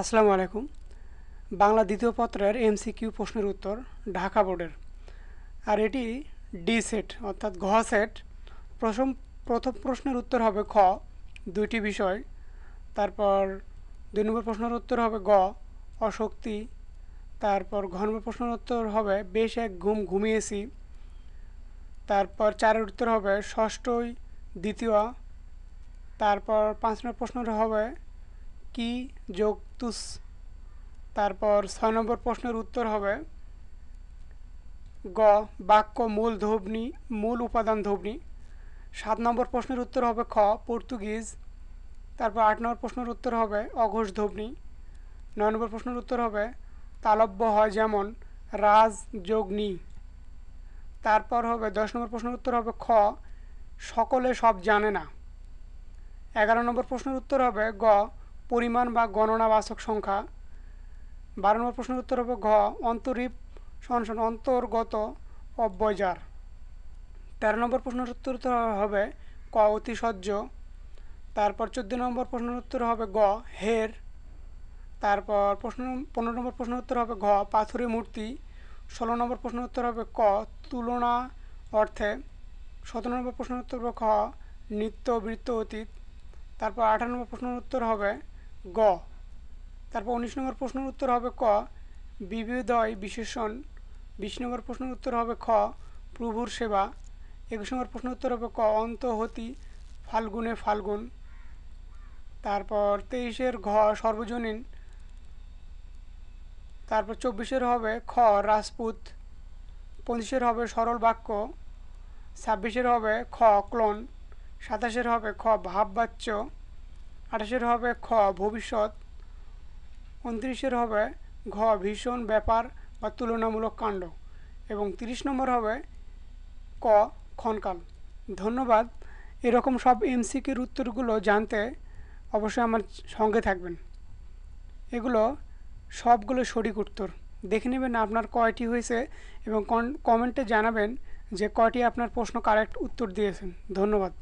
আসসালামু আলাইকুম। বাংলা দ্বিতীয় পত্রের এমসিকিউ প্রশ্নের উত্তর ঢাকা বোর্ডের। আর এটি ডি সেট অর্থাৎ ঘ সেট প্রথম প্রথম প্রশ্নের উত্তর হবে খ, দুইটি বিষয়। তারপর দুই নম্বর প্রশ্নের উত্তর হবে গ, অশক্তি। তারপর ঘ নম্বর প্রশ্নের উত্তর হবে, বেশ এক ঘুম ঘুমিয়েছি। তারপর চারের উত্তর হবে, ষষ্ঠই দ্বিতীয়। তারপর পাঁচ নম্বর প্রশ্নটা হবে কি যোগ তুস? তারপর ছয় নম্বর প্রশ্নের উত্তর হবে, গ, বাক্য মূল ধবনি, মূল উপাদান ধবনি। সাত নম্বর প্রশ্নের উত্তর হবে খ, পর্তুগিজ। তারপর আট নম্বর প্রশ্নের উত্তর হবে অঘোষ ধবনি। নয় নম্বর প্রশ্নের উত্তর হবে তালব্য হয় যেমন রাজ যোগনি। তারপর হবে দশ নম্বর প্রশ্নের উত্তর হবে খ, সকলে সব জানে না। এগারো নম্বর প্রশ্নের উত্তর হবে গ পরিমাণ বা গণনাবাচক সংখ্যা। বারো নম্বর প্রশ্নের উত্তর হবে ঘ, অন্তরীপ সনসন অন্তর্গত অব্যয়জার। তেরো নম্বর প্রশ্নের উত্তর হবে ক অতিসহ্য তারপর চোদ্দ নম্বর প্রশ্নের উত্তর হবে গ, হের। তারপর প্রশ্ন, পনেরো নম্বর প্রশ্নের উত্তর হবে ঘ, পাথুরে মূর্তি। ষোলো নম্বর প্রশ্নের উত্তর হবে ক, তুলনা অর্থে। সতেরো নম্বর প্রশ্নের উত্তর হবে খ নিত্য বৃত্ত অতীত। তারপর আঠারো নম্বর প্রশ্নের উত্তর হবে গ। তারপর উনিশ নম্বর প্রশ্নের উত্তর হবে ক। বিবিধয় বিশেষণ। বিশ নম্বর প্রশ্নের উত্তর হবে খ। প্রভুর সেবা। একুশ নম্বর প্রশ্নের উত্তর হবে ক। অন্তহতি ফাল্গুনে ফাল্গুন। তারপর তেইশের ঘ সর্বজনীন। তারপর চব্বিশের হবে খ রাজপুত। পঁচিশের হবে সরল বাক্য। ছাব্বিশের হবে খ ক্লোন। সাতাশের হবে খ ভাববাচ্য। আঠাশের হবে খ, ভবিষ্যৎ। উনত্রিশের হবে ঘ, ভীষণ ব্যাপার বা তুলনামূলক কাণ্ড। এবং তিরিশ নম্বর হবে ক, ক্ষণকাল। ধন্যবাদ। এরকম সব এমসিকির উত্তরগুলো জানতে অবশ্যই আমার সঙ্গে থাকবেন। এগুলো সবগুলো সঠিক উত্তর। দেখে নেবেন আপনার কয়টি হয়েছে এবং কমেন্টে জানাবেন যে কয়টি আপনার প্রশ্ন কারেক্ট উত্তর দিয়েছেন। ধন্যবাদ।